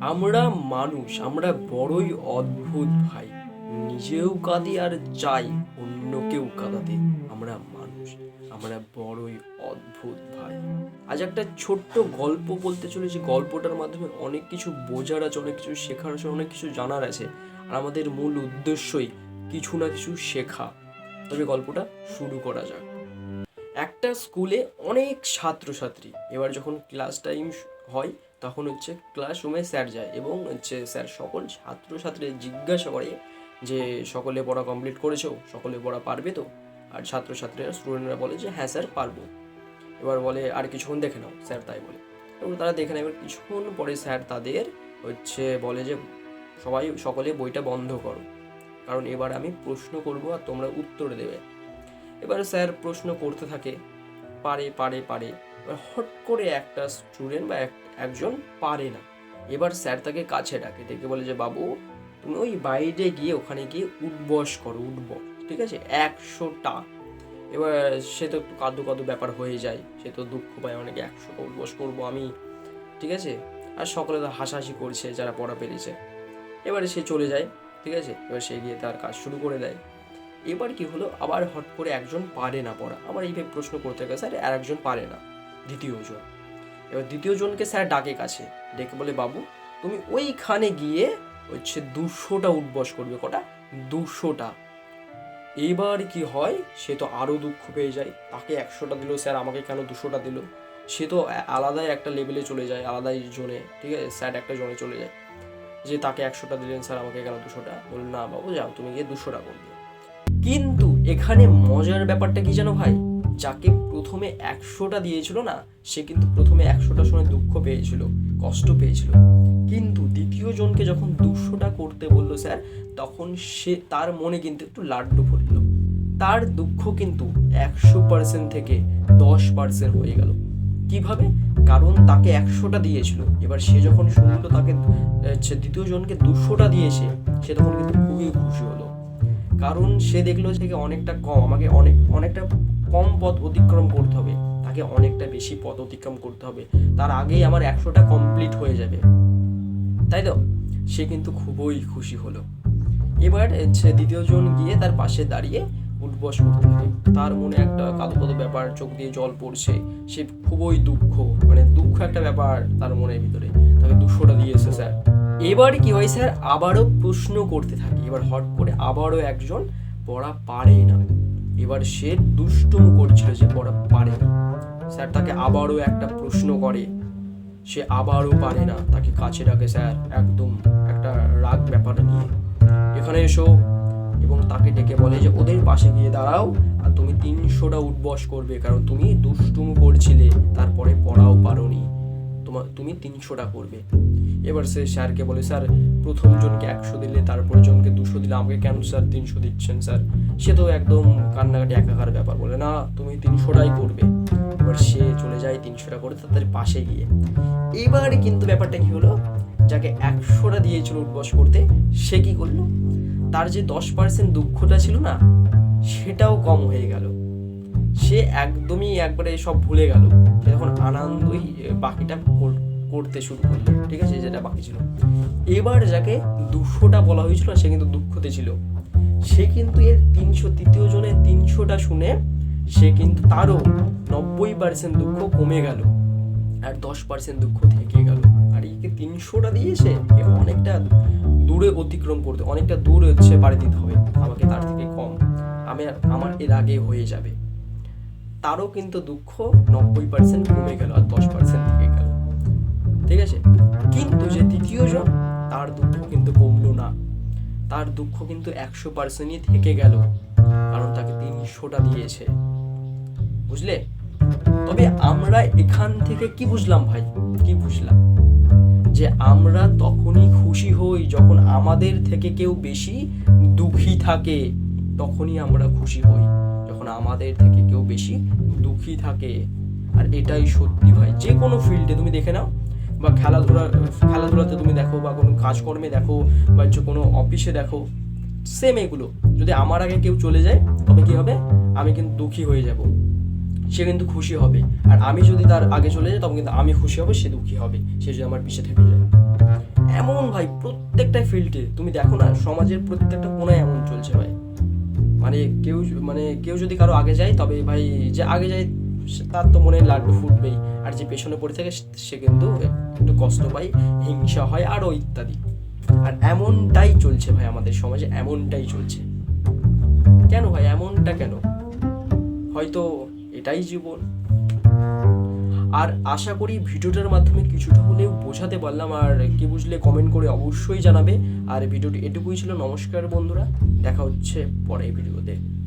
আমরা মানুষ, আমরা বড়ই অদ্ভুত ভাই। নিজেও কাঁদি আর চাই অন্যকেও কাঁদাতে। আমরা মানুষ, আমরা বড়ই অদ্ভুত ভাই। আজ একটা ছোট্ট গল্প বলতে চলেছি। গল্পটার মাধ্যমে অনেক কিছু বোঝার আছে, অনেক কিছু শেখার আছে, অনেক কিছু জানার আছে। আর আমাদের মূল উদ্দেশ্যই কিছু না কিছু শেখা। তবে গল্পটা শুরু করা যাক। একটা স্কুলে অনেক ছাত্রছাত্রী। এবার যখন ক্লাস টাইম হয় তখন হচ্ছে ক্লাসরুমে স্যার যায় এবং হচ্ছে স্যার সকল ছাত্রছাত্রীদের জিজ্ঞাসা করে যে, সকলে পড়া কমপ্লিট করেছ? সকলে পড়া পারবে তো? আর ছাত্রছাত্রীরা স্টুডেন্টরা বলে যে হ্যাঁ স্যার পারব। এবার বলে, আর কিছুক্ষণ দেখে নাও। স্যার তাই বলে। এবং তারা দেখে নেয়, এবার কিছুক্ষণ পরে স্যার তাদের হচ্ছে বলে যে, সবাই, সকলে বইটা বন্ধ করো। কারণ এবার আমি প্রশ্ন করব আর তোমরা উত্তর দেবে। এবার স্যার প্রশ্ন করতে থাকে, পারে পারে পারে। এবার হট করে একটা স্টুডেন্ট বা একজন পারে না। এবার স্যার তাকে কাছে ডাকে, ডেকে বলে যে, বাবু, তুমি ওই বাইরে গিয়ে ওখানে গিয়ে উঠবস করো উঠবস ঠিক আছে? একশোটা। এবার সে তো একটু কাদু কাদু ব্যাপার হয়ে যায়, সে তো দুঃখ পায়, অনেকে একশোটা উঠবস করব আমি। ঠিক আছে? আর সকলে তো হাসাহাসি করছে, যারা পড়া পেরেছে। এবারে সে চলে যায়, ঠিক আছে? এবার সে গিয়ে তার কাজ শুরু করে দেয়। এবার কি হলো? আবার হট করে একজন পারে না পড়া। আমার এইভাবে প্রশ্ন করতে গেছে স্যার, আর একজন পারে না, দ্বিতীয় জন। এবার দ্বিতীয় জনকে স্যার ডাকে কাছে। ডেকে বলে, বাবু, তুমি ওইখানে গিয়ে হচ্ছে দুশোটা উঠবস করবে, কটা? দুশোটা। এইবার কি হয়, সে তো আরও দুঃখ পেয়ে যায়। তাকে একশোটা দিল স্যার আমাকে কেন দুশোটা দিল? সে তো আলাদাই একটা লেভেলে চলে যায়, আলাদাই জোনে, ঠিক আছে? স্যার একটা জোনে চলে যায়। যে তাকে একশোটা দিলেন স্যার আমাকে কেন দুশোটা? বলল না বাবু, যাও, তুমি গিয়ে দুশোটা করবে। কিন্তু এখানে মজার ব্যাপারটা কি জানো ভাই? যাকে প্রথমে একশোটা দিয়েছিল না, সে কিন্তু প্রথমে একশোটা শুনে দুঃখ পেয়েছিল, কষ্ট পেয়েছিল। কিন্তু দ্বিতীয় জনকে যখন দুশোটা করতে বলল স্যার, তখন সে তার মনে কিন্তু একটু লাড্ডু ফুটল। তার দুঃখ কিন্তু একশো পার্সেন্ট থেকে দশ পার্সেন্ট হয়ে গেল। কীভাবে? কারণ তাকে একশোটা দিয়েছিল। এবার সে যখন শুনলো তাকে দ্বিতীয় জনকে দুশোটা দিয়েছে, সে তখন কিন্তু খুবই খুশি হলো। কারণ সে দেখল যে অনেকটা কম, আমাকে অনেক, অনেকটা কম পথ অতিক্রম করতে হবে, তাকে অনেকটা বেশি পথ অতিক্রম করতে হবে। তার আগেই আমার একশোটা কমপ্লিট হয়ে যাবে। তাই তো? সে কিন্তু খুবই খুশি হলো। এবার হচ্ছে দ্বিতীয় জন গিয়ে তার পাশে দাঁড়িয়ে উঠবস করতে থাকে তার মনে একটা কাদো ব্যাপার, চোখ দিয়ে জল পড়ছে। সে খুবই দুঃখ মানে দুঃখ একটা ব্যাপার তার মনের ভিতরে। তাকে দুশোটা দিয়েছে স্যার। এবার কি হয় স্যার? আবারও প্রশ্ন করতে থাকে। এবার হট করে আবারও একজন পড়া পারে না। এবার সে দুষ্টুম করছিল যে পড়া পারে স্যার তাকে আবারও একটা প্রশ্ন করে। সে আবারও পারে না। তাকে কাছে ডাকে, স্যার, একদম একটা রাগ ব্যাপার নিয়ে। এখানে এসো। এবং তাকে ডেকে বলে যে, ওদের পাশে গিয়ে দাঁড়াও। আর তুমি তিনশোটা উঠবস করবে। কারণ তুমি দুষ্টুম করছিলে। তারপরে পড়াও পারোনি। তোমার তুমি তিনশোটা করবে। এবার সে স্যারকে বলে, স্যার, প্রথম জনকে একশো দিলে তারপর জনকে দুশো দিলে, আমাকে কেন স্যার তিনশো দিচ্ছেন, স্যার? সে তো একদম কান্নাকাটি, একাকার ব্যাপার। বলে, না, তুমি তিনশোটাই করবে। এবার সে চলে যায় তিনশোটা করে তাদের পাশে গিয়ে। এবার কিন্তু ব্যাপারটা কি হলো? যাকে একশোটা দিয়েছিল উঠবস করতে, সে কি করল? তার যে দশ পার্সেন্ট দুঃখটা ছিল না, সেটাও কম হয়ে গেল। সে একদমই একবারে সব ভুলে গেল। তখন আনন্দই বাকিটা করতে শুরু করল, ঠিক আছে, যেটা বাকি ছিল। এবার যাকে দুশোটা বলা হয়েছিল, সে কিন্তু দুঃখতে ছিল। সে কিন্তু এর তিনশো তৃতীয় জনের তিনশোটা শুনে সে কিন্তু তারও নব্বই পার্সেন্ট দুঃখ কমে গেল আর দশ পার্সেন্ট দুঃখ থেকে গেল। আর একে তিনশোটা দিয়েছে এ অনেকটা দূরে অতিক্রম করতে, অনেকটা দূর হচ্ছে, পাড়ি দিতে হবে। আমাকে তার থেকে কম। আমি আমার এর আগে হয়ে যাবে। তারও কিন্তু দুঃখ নব্বই পার্সেন্ট কমে গেল আর দশ পার্সেন্ট থেকে গেল। ঠিক আছে? কিন্তু যে তৃতীয় জন, তার দুঃখ কিন্তু কমলো না। তার দুঃখ কিন্তু একশো পার্সেন্টই থেকে গেল, কারণ তাকে তিনশোটা দিয়েছে। বুঝলে? তবে আমরা এখান থেকে কি বুঝলাম ভাই? কি বুঝলাম? যে আমরা তখনই খুশি হই যখন আমাদের থেকে কেউ বেশি দুঃখী থাকে, তখনই আমরা খুশি হই। যখন আমাদের থেকে কেউ বেশি দুঃখী থাকে। আর এটাই সত্যি ভাই, যে কোনো ফিল্ডে তুমি দেখে নাও, বা খেলাধুলা, খেলাধুলাতে তুমি দেখো, বা কোনো কাজকর্মে দেখো, বা হচ্ছে কোনো অফিসে দেখো সেম এগুলো। যদি আমার আগে কেউ চলে যায়, তবে কি হবে? আমি কিন্তু দুঃখী হয়ে যাব। সে কিন্তু খুশি হবে। আর আমি যদি তার আগে চলে যাই তখন কিন্তু আমি খুশি হব, সে দুঃখী হবে। সে যদি আমার পিছিয়ে থেকে যায়। এমন ভাই, প্রত্যেকটা ফিল্ডে তুমি দেখো না, সমাজের প্রত্যেকটা কোনায় এমন চলছে ভাই। মানে কেউ মানে কেউ যদি কারও আগে যায়, তবে ভাই যে আগে যায় তার তো মনে লাড্ডু ফুটবেই। আর যে পেছনে পড়ে থাকে, সে- কিন্তু একটু কষ্ট পাই হিংসা হয়, আরও ইত্যাদি। আর এমনটাই চলছে ভাই আমাদের সমাজে, এমনটাই চলছে। কেন ভাই? এমনটা কেন? হয়তো এটাই জীবন। আর আশা করি ভিডিওটার মাধ্যমে কিছুটা হলেও বোঝাতে পারলাম, আর কে বুঝলে কমেন্ট করে অবশ্যই জানাবে। আর ভিডিওটি এটুকুই ছিল, নমস্কার বন্ধুরা, দেখা হচ্ছে পরের ভিডিওতে।